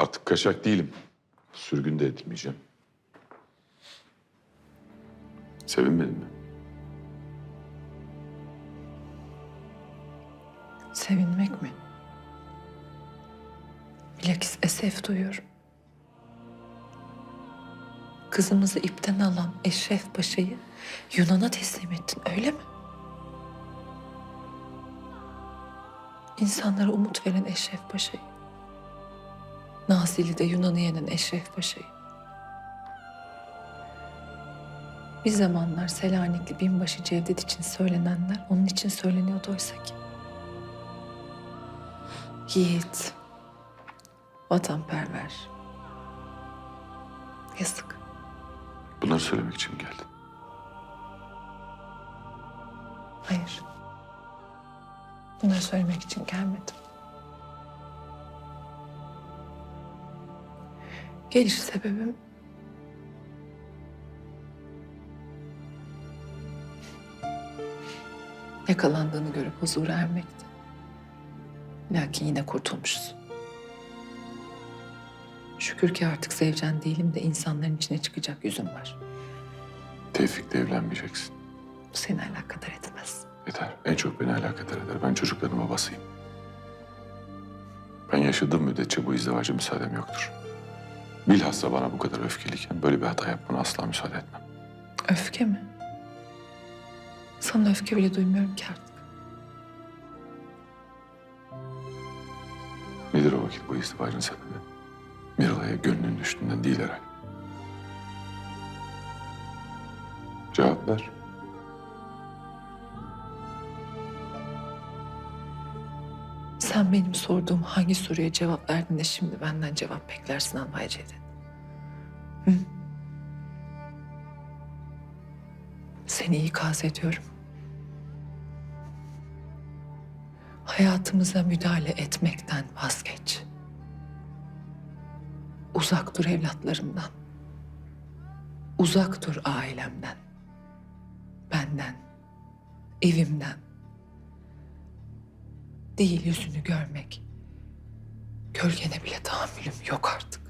Artık kaçak değilim. Sürgün de edilmeyeceğim. Sevinmedin mi? Sevinmek mi? Bilakis esef duyuyorum. Kızımızı ipten alan Eşref Paşa'yı Yunan'a teslim ettin öyle mi? İnsanlara umut veren Eşref Paşa'yı. Nazilli'de Yunan'ı yenen Eşref Paşa'yı. Bir zamanlar Selanikli binbaşı Cevdet için söylenenler onun için söyleniyordu oysa ki. Yiğit, vatanperver. Yazık. Bunları söylemek için mi geldin? Hayır. Bunları söylemek için gelmedim. Geliş sebebim... Yakalandığını görüp huzura ermekti. Lakin yine kurtulmuşsun. Şükür ki artık Sevcan değilim de insanların içine çıkacak yüzüm var. Tevfik'le evlenmeyeceksin. Bu seni alakadar etmez. Yeter. En çok beni alakadar eder. Ben çocukların babasıyım. Ben yaşadığım müddetçe bu izdivaca müsaadem yoktur. Bilhassa bana bu kadar öfkeliyken böyle bir hata yapmana asla müsaade etmem. Öfke mi? Sana öfke bile duymuyorum ki artık. Nedir o vakit bu izdivacın sebebi? Mirala'ya gönlün düştüğünden değil herhalde. Cevap ver. Sen benim sorduğum hangi soruya cevap verdin de şimdi benden cevap beklersin Almaya Cevdet? Hı? Seni ikaz ediyorum. Hayatımıza müdahale etmekten vazgeç. Uzak dur evlatlarımdan. Uzak dur ailemden. Benden. Evimden değil yüzünü görmek. Gölgene bile tahammülüm yok artık.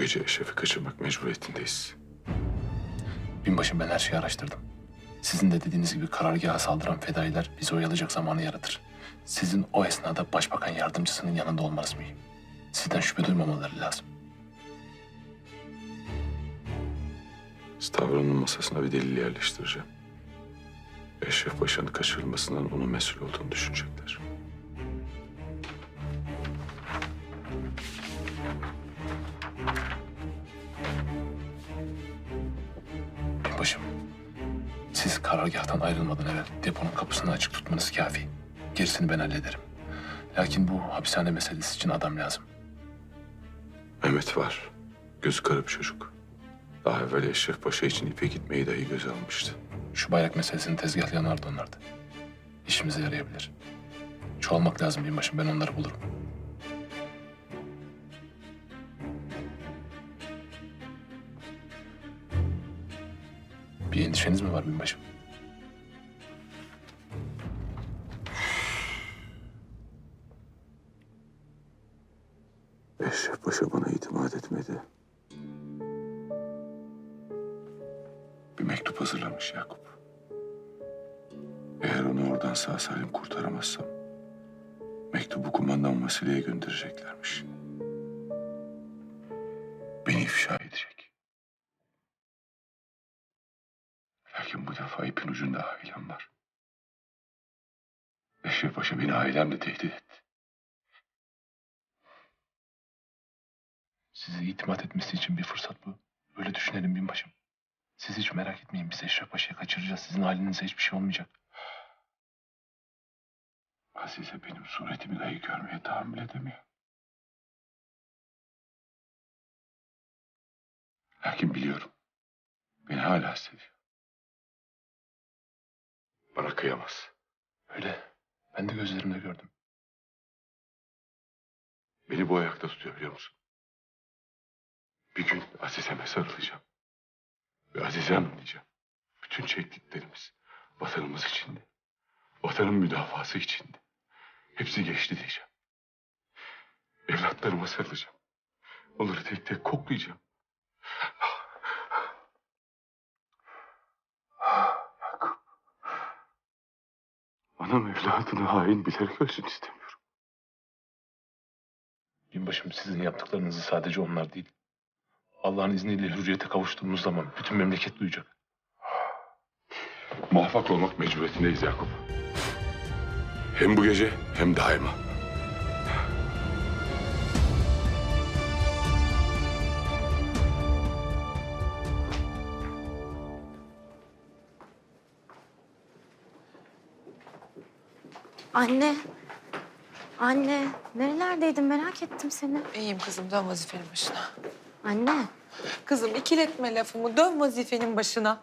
Gece Eşref'i kaçırmak mecburiyetindeyiz. Binbaşım ben her şeyi araştırdım. Sizin de dediğiniz gibi karargaha saldıran fedailer bizi oyalayacak zamanı yaratır. Sizin o esnada başbakan yardımcısının yanında olmanız mühim. Sizden şüphe duymamaları lazım. Stavro'nun masasına bir delil yerleştireceğim. Eşref Paşa'nın kaçırılmasından onun mesul olduğunu düşünecekler. Siz karargahtan ayrılmadan evvel deponun kapısını açık tutmanız kafi. Gerisini ben hallederim. Lakin bu hapishane meselesi için adam lazım. Mehmet var. Gözü kara bir çocuk. Daha evvel Eşref Paşa için ipe gitmeyi dahi göze almıştı. Şu bayrak meselesini tezgahlayanlar da onlardı. İşimize yarayabilir. Çoğalmak lazım binbaşım, ben onları bulurum. Bir endişeniz mi var binbaşım? Eşref Paşa bana itimat etmedi. Bir mektup hazırlamış Yakup. Eğer onu oradan sağ salim kurtaramazsam... Mektubu kumandan Vasile'ye göndereceklermiş. Beni ifşa edecek. Lakin bu defa ipin ucunda ailem var. Eşref Paşa beni ailemle tehdit etti. Sizi itimat etmesi için bir fırsat bu. Öyle düşünelim binbaşım. Siz hiç merak etmeyin. Biz Eşref Paşa'yı kaçıracağız. Sizin halinize hiçbir şey olmayacak. Azize benim suretimi dahi görmeye tahammül edemiyor. Lakin biliyorum. Beni hala seviyor. Bana kıyamaz. Öyle. Ben de gözlerimle gördüm. Beni bu ayakta tutuyor biliyor musun? Bir gün Azize'me sarılacağım. Ve Azize Hanım diyeceğim. Bütün çektiklerimiz vatanımız içindi. Vatanın müdafası içindi. Hepsi geçti diyeceğim. Evlatlarıma sarılacağım. Onları tek tek koklayacağım. Anam evladını hain bilerek ölsün istemiyorum. Binbaşım sizin yaptıklarınızı sadece onlar değil. Allah'ın izniyle hürriyete kavuştuğumuz zaman bütün memleket duyacak. Muvaffak olmak mecburiyetindeyiz Yakup. Hem bu gece hem daima. Anne. Anne. Nerelerdeydin merak ettim seni. İyiyim kızım dön vazifenin başına. Anne. Kızım ikiletme lafımı dön vazifenin başına.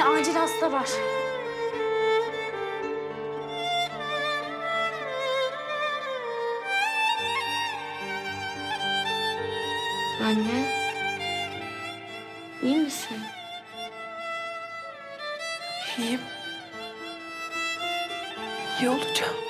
Anne acil hasta var. Anne. İyi misin? İyiyim. İyi olacağım.